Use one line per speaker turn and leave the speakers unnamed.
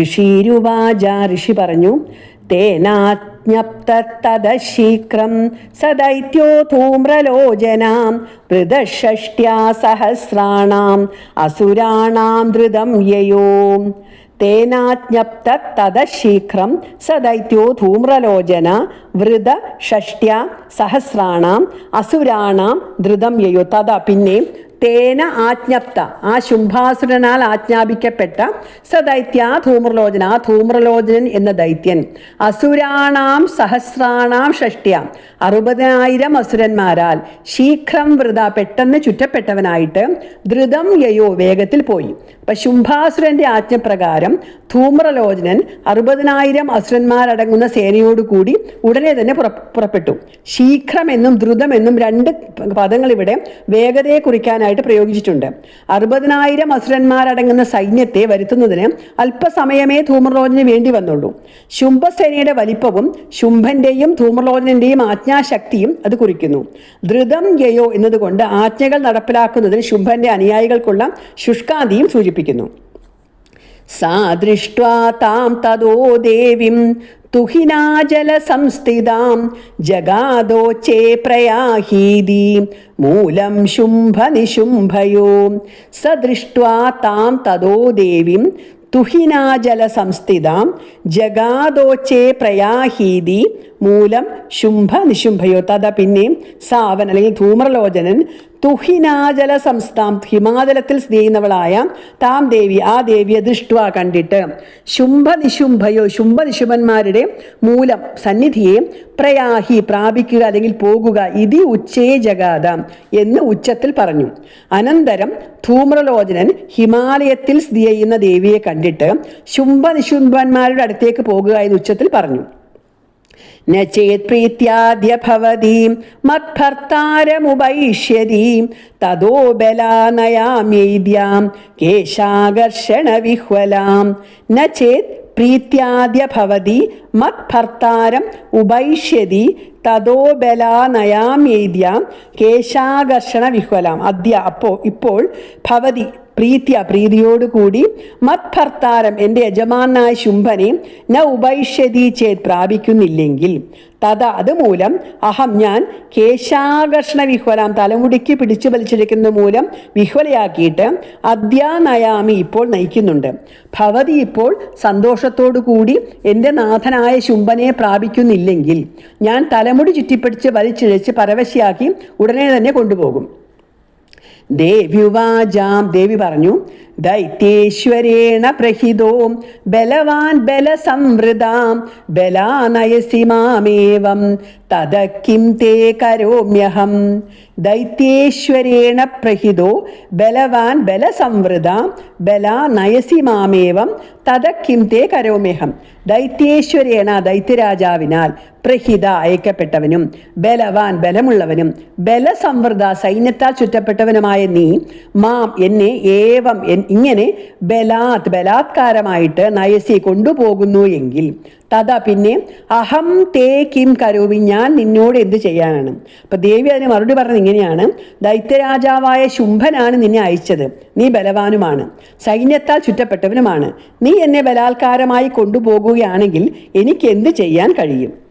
ഋഷിരുവാച ഋഷി പറഞ്ഞു തേനാജ്ഞപ്തതശീക്രം സദൈത്യോ ധൂമ്രലോചനാം ഋതഷ്ട്യാ സഹസ്രാണാം അസുരാണാം ധൃതം യയോ. തേനാജ്ഞപ്തതശീഘ്രം സദൈത്യോ ധൂമ്രലോചന വൃത ഷഷ്ട്യ സഹസ്രാണാം അസുരാണാം ധൃതം യയോ. തഥ പിന്നെ തേന ആജ്ഞപ്ത. ആ ശുംഭാസുരനാൽ ആജ്ഞാപിക്കപ്പെട്ട സദൈത്യ ദൈത്യ ധൂമ്രലോചന. ആ ധൂമ്രലോചനൻ എന്ന ദൈത്യൻ. അസുരാണാം സഹസ്രാണാം ഷഷ്ട്യ. അറുപതിനായിരം അസുരന്മാരാൽ ശീഘ്രം വൃത പെട്ടെന്ന് ചുറ്റപ്പെട്ടവനായിട്ട് ധൃതം യയോ വേഗത്തിൽ പോയി. അപ്പൊ ശുംഭാസുരന്റെ ആജ്ഞപ്രകാരം ധൂമ്രലോചനൻ അറുപതിനായിരം അസുരന്മാരടങ്ങുന്ന സേനയോടുകൂടി ഉടനെ തന്നെ പുറ പുറപ്പെട്ടു. ശീഘ്രമെന്നും എന്നും രണ്ട് പദങ്ങൾ ഇവിടെ വേഗതയെ കുറിക്കാനായിട്ട് പ്രയോഗിച്ചിട്ടുണ്ട്. അറുപതിനായിരം അസുരന്മാരടങ്ങുന്ന സൈന്യത്തെ വരുത്തുന്നതിന് അല്പസമയമേ ധൂമ്രലോചന വേണ്ടി വന്നുള്ളൂ. ശുംഭസേനയുടെ വലിപ്പവും ശുംഭന്റെയും ധൂമ്രലോചനന്റെയും ആജ്ഞാശക്തിയും അത് കുറിക്കുന്നു. ധൃതം യയോ എന്നതുകൊണ്ട് ആജ്ഞകൾ നടപ്പിലാക്കുന്നതിന് ശുംഭന്റെ അനുയായികൾക്കുള്ള ശുഷ്കാന്തിയും സൂചിപ്പിക്കുന്നു. ദൃഷ്ട്വാ താം തതോ ദേവിം തുഹിനാജലസംസ്ഥിതാം ജഗാദോച്ചേ പ്രയാഹീതി. മൂലം ശുംഭനിശുംഭയോ. സ ദൃഷ്ട്വാ താം തതോ ദേവീം തുഹിനാജലസംസ്ഥിതാം ജഗാദോച്ചേ പ്രയാഹീതി. മൂലം ശുംഭ നിശുംഭയോ തഥ പിന്നെയും സാവൻ അല്ലെങ്കിൽ ധൂമ്രലോചനൻ തുഹിനാജല സംസ്ഥാം ഹിമാചലത്തിൽ സ്ഥിതി ചെയ്യുന്നവളായ താം ദേവി ആ ദേവിയെ ദൃഷ്ടുവ കണ്ടിട്ട് ശുംഭ നിശുംഭയോ ശുംഭ നിശുംഭന്മാരുടെ മൂലം സന്നിധിയെ പ്രയാഹി പ്രാപിക്കുക അല്ലെങ്കിൽ പോകുക ഇതി ഉച്ചേ ജഗാത എന്ന് ഉച്ചത്തിൽ പറഞ്ഞു. അനന്തരം ധൂമ്രലോചനൻ ഹിമാലയത്തിൽ സ്ഥിതി ചെയ്യുന്ന ദേവിയെ കണ്ടിട്ട് ശുംഭ നിശുംഭന്മാരുടെ അടുത്തേക്ക് പോകുക എന്ന് ഉച്ചത്തിൽ പറഞ്ഞു. न चेत् प्रीत्याद्य भवतीं मत्भर्तारमुपैष्यतीं ततो बलानयामेद्यां केशाकर्षणविह्वलां न चेत् പ്രീത്യാദ്യ ഭവതി മത്ഭർത്താരം ഉപൈഷ്യതി തതോ ബലാനയാമേദ്യ കേശാകർഷണ വിഹ്വലാം അദ്യ അപ്പോ ഇപ്പോൾ ഭവതി പ്രീത്യ പ്രീതിയോടുകൂടി മത്ഭർത്താരം എന്റെ യജമാനായ ശുംഭനെ ന ഉപൈഷ്യതി ചേത് പ്രാപിക്കുന്നില്ലെങ്കിൽ. തഥ അതുമൂലം അഹം ഞാൻ കേശാകർഷണ വിഹ്വലാം തലമുടിക്ക് പിടിച്ചു വലിച്ചെടുക്കുന്ന മൂലം വിഹ്വലയാക്കിയിട്ട് അദ്യാനയാമി ഇപ്പോൾ നയിക്കുന്നുണ്ട്. ഭവതി ഇപ്പോൾ സന്തോഷത്തോടു കൂടി എന്റെ നാഥനായ ശുംഭനെ പ്രാപിക്കുന്നില്ലെങ്കിൽ ഞാൻ തലമുടി ചുറ്റിപ്പിടിച്ച് വലിച്ചിഴച്ച് പരവശിയാക്കി ഉടനെ തന്നെ കൊണ്ടുപോകും. ദേവ്യുവാജാം ദേവി പറഞ്ഞു പ്രഹിതോ ബലവാൻ ബലസംവൃതാം ബലാനയസി മാമേവം തത കിം തേ കരോമ്യഹം. ദൈത്യേശ്വരേണ പ്രഹിതോ ബലവാൻ ബലസംവൃതാം ബലാ നയസി മാമേവം തത കിം തേ കരോമ്യഹം. ദൈത്യേശ്വരേണ ദൈത്യരാജാവിനാൽ പ്രഹിത അയക്കപ്പെട്ടവനും ബലവാൻ ബലമുള്ളവനും ബലസംവൃത സൈന്യത്താൽ ചുറ്റപ്പെട്ടവനുമായ നീ മാം എന്നെ ഏവം ഇങ്ങനെ ബലാത് ബലാത്കാരമായിട്ട് നയസി കൊണ്ടുപോകുന്നു എങ്കിൽ തഥാ പിന്നെ അഹം തേ കിം കരോവി ഞാൻ നിന്നോട് എന്ത് ചെയ്യാനാണ്? അപ്പൊ ദേവി അതിന് മറുപടി പറഞ്ഞത് ഇങ്ങനെയാണ് ദൈത്യരാജാവായ ശുംഭനാണ് നിന്നെ അയച്ചത് നീ ബലവാനുമാണ് സൈന്യത്താൽ ചുറ്റപ്പെട്ടവനുമാണ് നീ എന്നെ ബലാത്കാരമായി കൊണ്ടുപോകുകയാണെങ്കിൽ എനിക്ക് എന്ത് ചെയ്യാൻ കഴിയും?